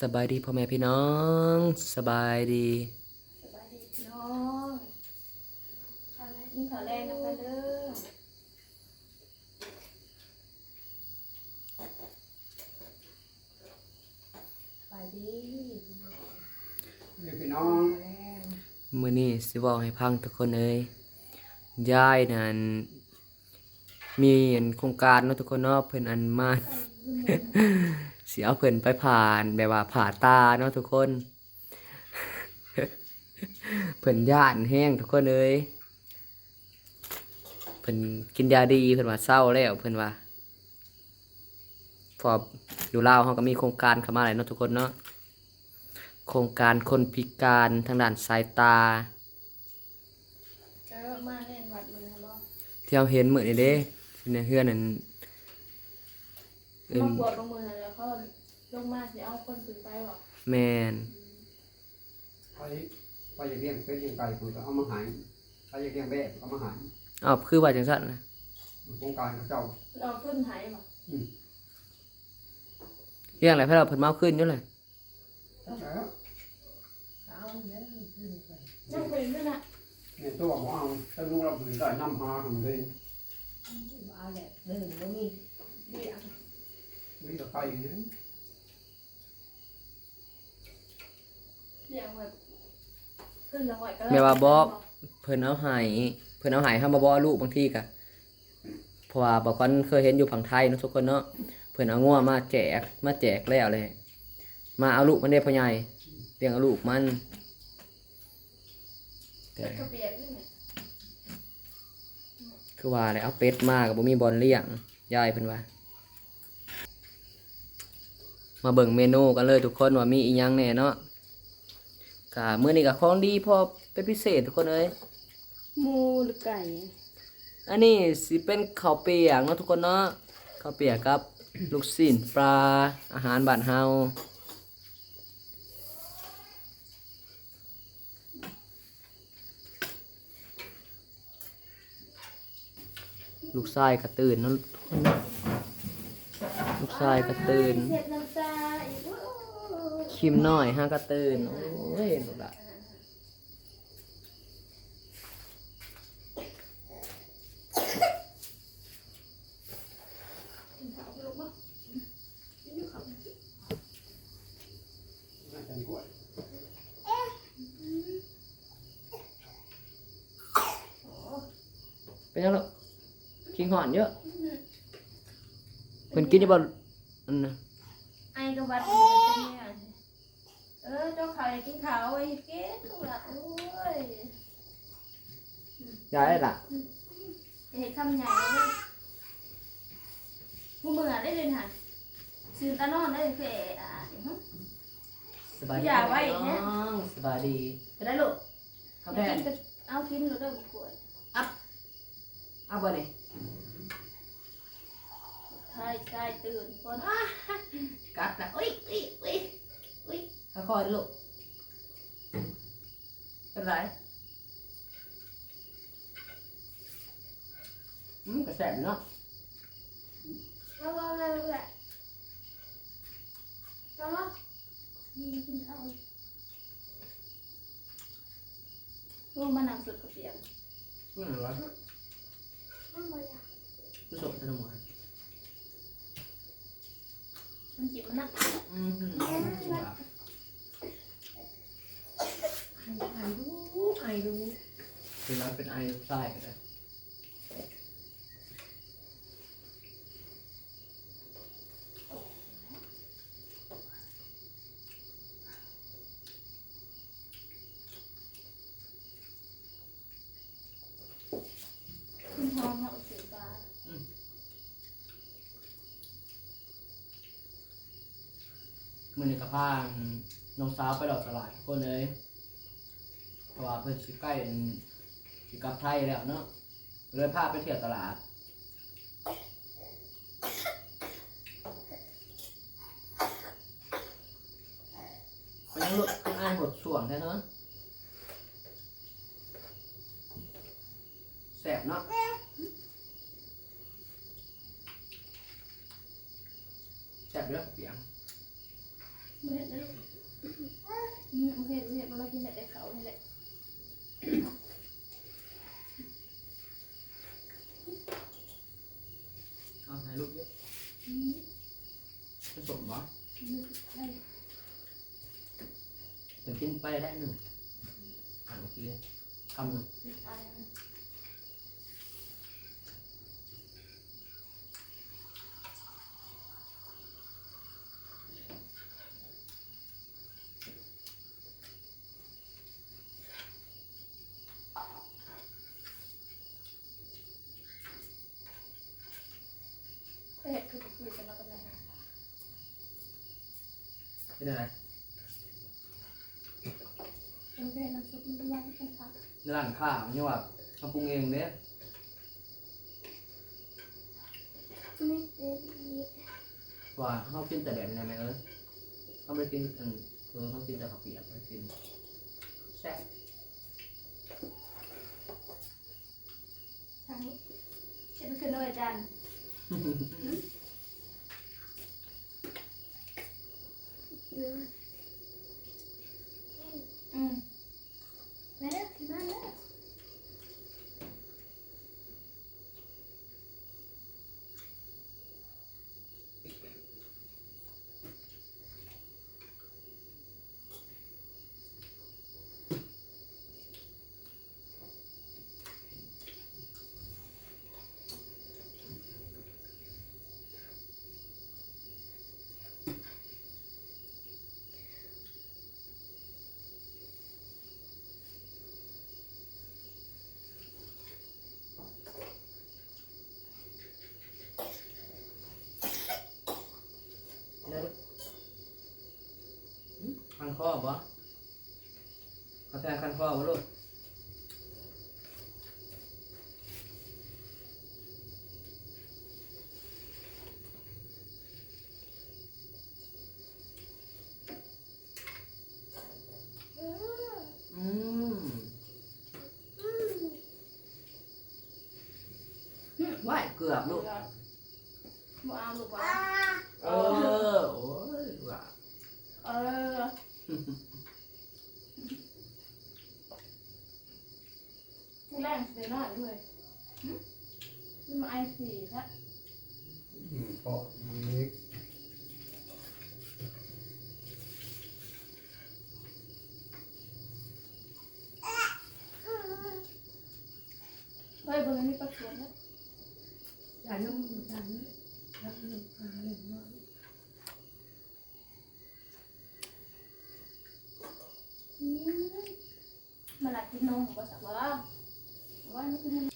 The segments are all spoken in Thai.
สบายดีพ่อแม่พี่น้อง สบายดีสบายดีพี่น้องข้าวแรกกินข้าวแรงนำกันเด้อสบายดีพี่น้องนี่พี่น้องข้าวแรงมื้อนี้สิบอกให้พังทุกคนเอ้ยยายนั่นมีอันโครงการเนาะทุกคนเนาะเพิ่นอันมาสิ เอาเพิ่นไปผ่านแบบว่าผ่าตาเนาะทุกคน เพิ่นย่านแห้งทุกคนเอ้ยเพิ่นกินยาดีเพิ่นว่าเศร้าแล้วเพิ่นว่าพออยู่ลาวเฮาก็มีโครงการเข้ามาหลายเนาะทุกคนเนาะโครงการคนพิการทางด้านสายตาเจอมาเล่นวัดมือบ่ที่เราเห็นมื้อนี้เด้ในเฮือนนั่น เอิ่มามปวดลงมือแล้วเขาลงมาสิเอาคนขึ้นไปบ่แม่นไปไปอยากเลี้ยงเป็ดเลี้ยงไก่ผมก็เอามาหายไปอยากเลี้ยงแบะเอามาหายอ้าวคือว่าจังซั่นนะโครงการของเจ้าเราขึ้นไหบ่เรื่องอะไรเพราะเราเพิ่นมาเอาขึ้นอยู่เลยแล้วยังเป็นด้วยนะเนี่ยตัวของเอาถ้าลูกเราผืนได้น้ำหาทำเลยเอาแหละหนึ่งบ่มีเบี้ย มีแต่ไก่อย่างนี้เลี้ยงแบบขึ้นจังหวัดก็แม่ว่าบ่เพิ่นเอาให้เพิ่นเอาให้เฮามาบ่เอาลูกบางทีก็เพราะว่าบางคนเคยเห็นอยู่ฝั่งไทยเนาะทุกคนเนาะเพิ่นเอางัวมาแจกมาแจกแล้วเลยมาเอาลูกมันได้พ่อใหญ่เลี้ยงเอาลูกมันแต่เป็ดกระเปียกนี่เนี่ยคือว่าเลยเอาเป็ดมาก็บ่มีบอลเลี้ยงยายเพิ่นว่า มาเบิ่งเมนูกันเลยทุกคนว่ามีอีหยังแหน่เนาะกะมื้อนี้ก็ของดีพอเป็นพิเศษทุกคนเอ้ยหมูหรือไก่ อันนี้สิเป็นข้าวเปียกเนาะทุกคนเนาะข้าวเปียกกับ ลูกชิ้นปลาอาหารบ้านเฮาลูกชายก็ตื่นเนาะทุกคนเนาะ ลูกชายก็ตื่นเสร็จน้ำตาอีกโอ้คิมหน้อยฮะก็ตื่นโอ้ยลูกละกินข้าวไปลูกบ่กินอยู่ข้าวน่าจะกล้วยเป็นยังไงคิงหอนเยอะ เพิ่นกินอยู่บ่อันน่ะไอ้กับวัดมันจะเป็นเนี่ยเออเจ้าขาวอยากกินข้าวไอ้เก๊กลูกละโอ้ยยายได้ล่ะอย่าเห็นคำใหญ่เลยผู้มือได้เลยค่ะซื้อตานอนได้เลยคือเอ๋อะอื้อหือสบายดีอย่าไว้น้เนี่ยองสบายดีไปได้ลูกข้าวอแพยากงกินก็เอากินหรือได้บุกกล้วยเอาบ่นี่ ใช่ใช่ตื่นก่อนกัดนะอุ้ยอุ้ยอุ้ยอุ้ยค่อยๆลูกเป็นไรอืมกระแสบเนาะเอาเอาเอาเอาเอาเอาเอากินกินข้าวลูกมานั่งสุดกระเปียกพูดหน่อยวะมันบ่อยากผู้ชมสนุกมั้ย มันจิบมันนะอืมไอ้ไอ้รู้ไอ้รู้คือเราเป็นไอลูกไส้กันเลย คุณพร้อมแล้วสีฟ้า มือนี้กับพาน้องสาวไปดอกตลาดทุกคนเลย เพราะว่าเพิ่นสิใกล้สิกลับไทยแล้วเนาะเลยพาไปเที่ยวตลาดไปยังลูกต้องอ่านบทส่วงแท้เนาะแสบเนาะแสบเด้อเปียง เห็นเลยอืมบ่เห็นบ่เห็นบ่เรากินแต่แต่เขานี่แหละเอาถ่ายรูปเยอะอืมผสมบ่อืมใช่ถึงกินไปได้หนึ่งอ่านเมื่อกี้คำหนึ่ง ตายแล้ว เอ๊ะคือคุยกันแล้วกันนะ เป็นอะไรโอเคน้ำซุปมันร้อนกันค่ะในร้านข้าวมันยังว่าทำปรุงเองเด้นี่เอ๊ะนี่ว่าเขากินแต่แบบนี้ไหมเอ้ยเขาไม่ได้กินอันคือเขากินแต่ข้าวเปียกไม่กินแซ่บทางนี้เช็ดขึ้นเลยจันอืมแม่เด้อกินมาเด้อ แล้วอืม คันคอบ่เขาแทงคันคอบ่ลูกอืมว่ายเกือบลูกบ่เอาลูกว่าเออ โอ้ยว่าเออ ทีแรกสิน้อยด้วยนี่มาไอซีซะอืมก็นี้เฮ้ยเบอร์นี้ประชวนแล้วจานน้ำมันจานนี้แล้วหนึ่งจานหนึ่งน้อย อืมมันหลั กกินนมบ่สักว่าว่านี่คือมัน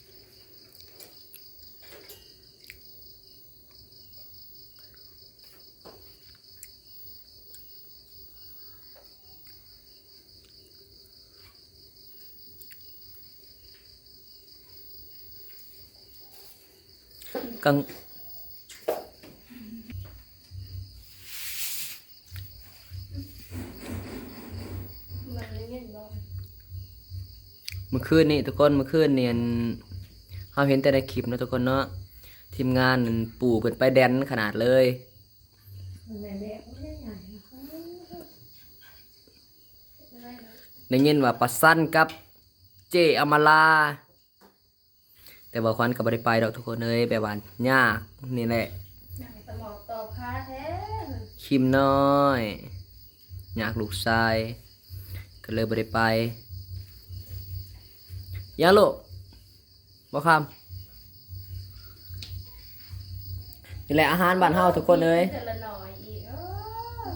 กังมันเล่นบ่ เมื่ อคืนนี่ทุกคนเมื่อคืนเนี่ยเราเห็นแต่ในคลิปนะทุกคนเนาะทีมงานมันปู่เป็นไปแดนขนาดเลยได้ยินว่าปัสสั้นกับเจอมาลา แต่ว่าควันกับบริไปดอกทุกคนเลยแบบว่ายากนี่แหละสมองตอบคาแทคิมน้อย อยากลูกชาย ก็เลยบริไป ยังลูกบ่คำนี่แหละอาหารบ้านเฮาทุกคนเลยแต่ละหน่อยอีกเออ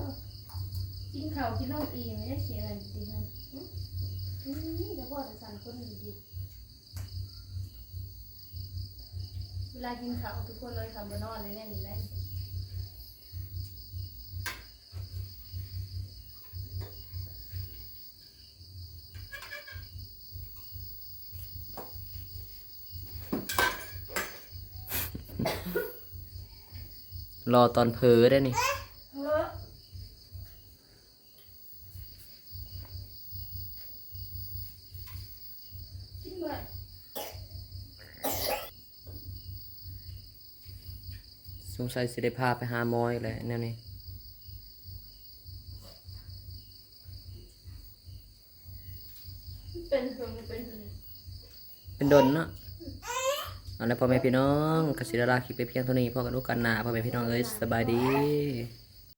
กินข้าวกินนมอีกไม่ได้เสียอะไรจริงๆนะอืมเดี๋ยวพ่อจะสั่นคนอื่นดีเวลากินข้าวทุกคนเลยคำบนอนเลยแน่นี่แหละ รอตอนเพอได้นี่สงสัยสิได้พาไปหาหมอยแหละแนวนี่เป็นเป็นเป็นดนเนาะ เอาละพ่อแม่พี่น้องกสิดาราคลิปไปเพียงเท่านี้พ่อกันลูกกันหนาพ่อแม่พี่น้องเอ้ยสบายดี